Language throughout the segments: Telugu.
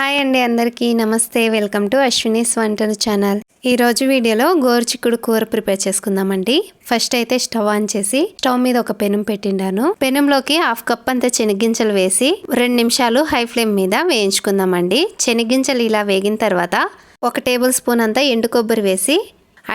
హాయ్ అండి అందరికీ. నమస్తే. వెల్కమ్ టు అశ్వినీస్ వంటల ఛానల్. ఈ రోజు వీడియోలో గోరుచిక్కుడు కూర ప్రిపేర్ చేసుకుందామండి. ఫస్ట్ అయితే స్టవ్ ఆన్ చేసి స్టవ్ మీద ఒక పెనం పెట్టిండాను. పెనంలోకి హాఫ్ కప్ అంత చెనిగ్గింజలు వేసి రెండు నిమిషాలు హై ఫ్లేమ్ మీద వేయించుకుందామండి. చెనిగ్గింజలు ఇలా వేగిన తర్వాత ఒక టేబుల్ స్పూన్ అంతా ఎండు కొబ్బరి వేసి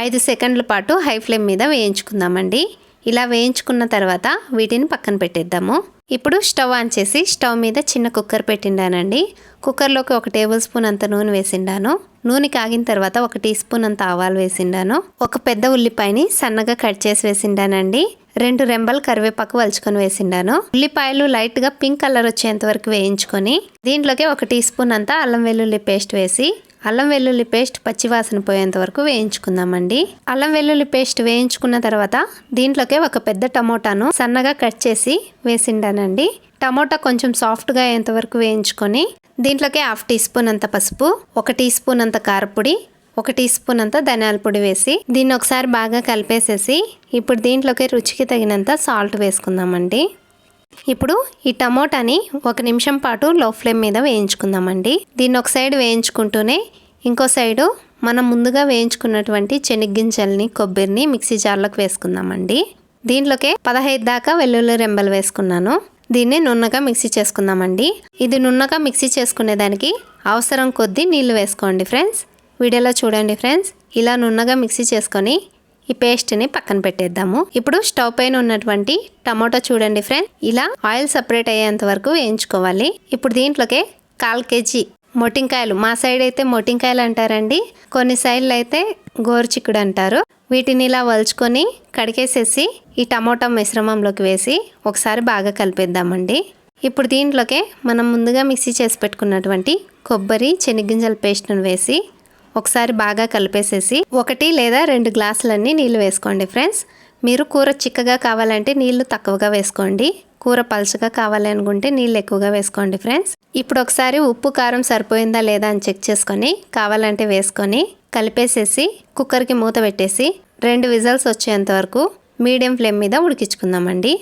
ఐదు సెకండ్ల పాటు హై ఫ్లేమ్ మీద వేయించుకుందామండి. ఇలా వేయించుకున్న తర్వాత వీటిని పక్కన పెట్టేద్దాము. ఇప్పుడు స్టవ్ ఆన్ చేసి స్టవ్ మీద చిన్న కుక్కర్ పెట్టిండానండి. కుక్కర్లోకి ఒక టేబుల్ స్పూన్ అంత నూనె వేసిండాను. నూనె కాగిన తర్వాత ఒక టీ స్పూన్ అంత ఆవాలు వేసిండాను. ఒక పెద్ద ఉల్లిపాయని సన్నగా కట్ చేసి వేసిండానండి. రెండు రెంబలు కరివేపాకు వలుచుకొని వేసిండాను. ఉల్లిపాయలు లైట్గా పింక్ కలర్ వచ్చేంత వరకు వేయించుకొని దీంట్లోకి ఒక టీ స్పూన్ అంతా అల్లం వెల్లుల్లి పేస్ట్ వేసి అల్లం వెల్లుల్లి పేస్ట్ పచ్చివాసన పోయేంత వరకు వేయించుకుందామండి. అల్లం వెల్లుల్లి పేస్ట్ వేయించుకున్న తర్వాత దీంట్లోకే ఒక పెద్ద టమోటాను సన్నగా కట్ చేసి వేసిండానండి. టమోటా కొంచెం సాఫ్ట్గా అయ్యేంత వరకు వేయించుకొని దీంట్లోకి హాఫ్ టీ స్పూన్ అంత పసుపు ఒక టీ స్పూన్ అంత కారపొడి ఒక టీ స్పూన్ అంత ధనియాల పొడి వేసి దీన్ని ఒకసారి బాగా కలిపేసేసి ఇప్పుడు దీంట్లోకి రుచికి తగినంత సాల్ట్ వేసుకుందామండి. ఇప్పుడు ఈ టమోటాని ఒక నిమిషం పాటు లో ఫ్లేమ్ మీద వేయించుకుందామండి. దీన్ని ఒక సైడ్ వేయించుకుంటూనే ఇంకో సైడు మనం ముందుగా వేయించుకున్నటువంటి చెనిగ్గింజల్ని కొబ్బరిని మిక్సీ జార్లోకి వేసుకుందామండి. దీంట్లోకే పదహైదు దాకా వెల్లుల్లి రెంబలు వేసుకున్నాను. దీన్ని నున్నగా మిక్సీ చేసుకుందామండి. ఇది నున్నగా మిక్సీ చేసుకునేదానికి అవసరం కొద్దీ నీళ్ళు వేసుకోండి ఫ్రెండ్స్. వీడియోలో చూడండి ఫ్రెండ్స్. ఇలా నున్నగా మిక్సీ చేసుకొని ఈ పేస్ట్ని పక్కన పెట్టేద్దాము. ఇప్పుడు స్టవ్ పైన ఉన్నటువంటి టమాటో చూడండి ఫ్రెండ్ ఇలా ఆయిల్ సపరేట్ అయ్యేంత వరకు వేయించుకోవాలి. ఇప్పుడు దీంట్లోకే కాల్ కేజీ మొటింకాయలు. మా సైడ్ అయితే మొటింకాయలు అంటారండి. కొన్ని సైడ్లు అయితే గోరుచిక్కుడు అంటారు. వీటిని ఇలా వలుచుకొని కడిగేసేసి ఈ టమోటా మిశ్రమంలోకి వేసి ఒకసారి బాగా కలిపేద్దామండి. ఇప్పుడు దీంట్లోకే మనం ముందుగా మిక్సీ చేసి పెట్టుకున్నటువంటి కొబ్బరి శనగింజల పేస్ట్ను వేసి ఒకసారి బాగా కలిపేసేసి ఒకటి లేదా రెండు గ్లాసులన్నీ నీళ్ళు వేసుకోండి ఫ్రెండ్స్. మీరు కూర చిక్కగా కావాలంటే నీళ్ళు తక్కువగా వేసుకోండి. కూర పలుచగా కావాలి అనుకుంటే నీళ్ళు ఎక్కువగా వేసుకోండి ఫ్రెండ్స్. ఇప్పుడు ఒకసారి ఉప్పు కారం సరిపోయిందా లేదా అని చెక్ చేసుకొని కావాలంటే వేసుకొని కలిపేసేసి కుక్కర్కి మూత పెట్టేసి రెండు విజల్స్ వచ్చేంత వరకు మీడియం ఫ్లేమ్ మీద ఉడికించుకుందామండి.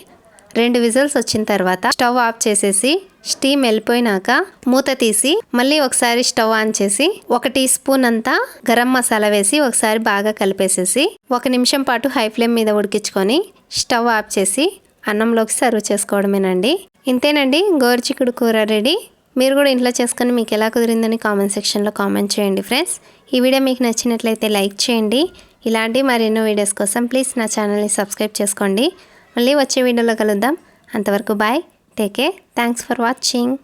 రెండు విజిల్స్ వచ్చిన తర్వాత స్టవ్ ఆఫ్ చేసేసి స్టీమ్ వెళ్ళిపోయినాక మూత తీసి మళ్ళీ ఒకసారి స్టవ్ ఆన్ చేసి ఒక టీ స్పూన్ అంతా గరం మసాలా వేసి ఒకసారి బాగా కలిపేసేసి ఒక నిమిషం పాటు హై ఫ్లేమ్ మీద ఉడికించుకొని స్టవ్ ఆఫ్ చేసి అన్నంలోకి సర్వ్ చేసుకోవడమేనండి. ఇంతేనండి గోరుచిక్కుడు కూర రెడీ. మీరు కూడా ఇంట్లో చేసుకొని మీకు ఎలా కుదిరిందని కామెంట్ సెక్షన్లో కామెంట్ చేయండి ఫ్రెండ్స్. ఈ వీడియో మీకు నచ్చినట్లయితే లైక్ చేయండి. ఇలాంటి మరెన్నో వీడియోస్ కోసం ప్లీజ్ నా ఛానల్ని సబ్స్క్రైబ్ చేసుకోండి. మళ్ళీ వచ్చే వీడియోలో కలుద్దాం. అంతవరకు bye take care thanks for watching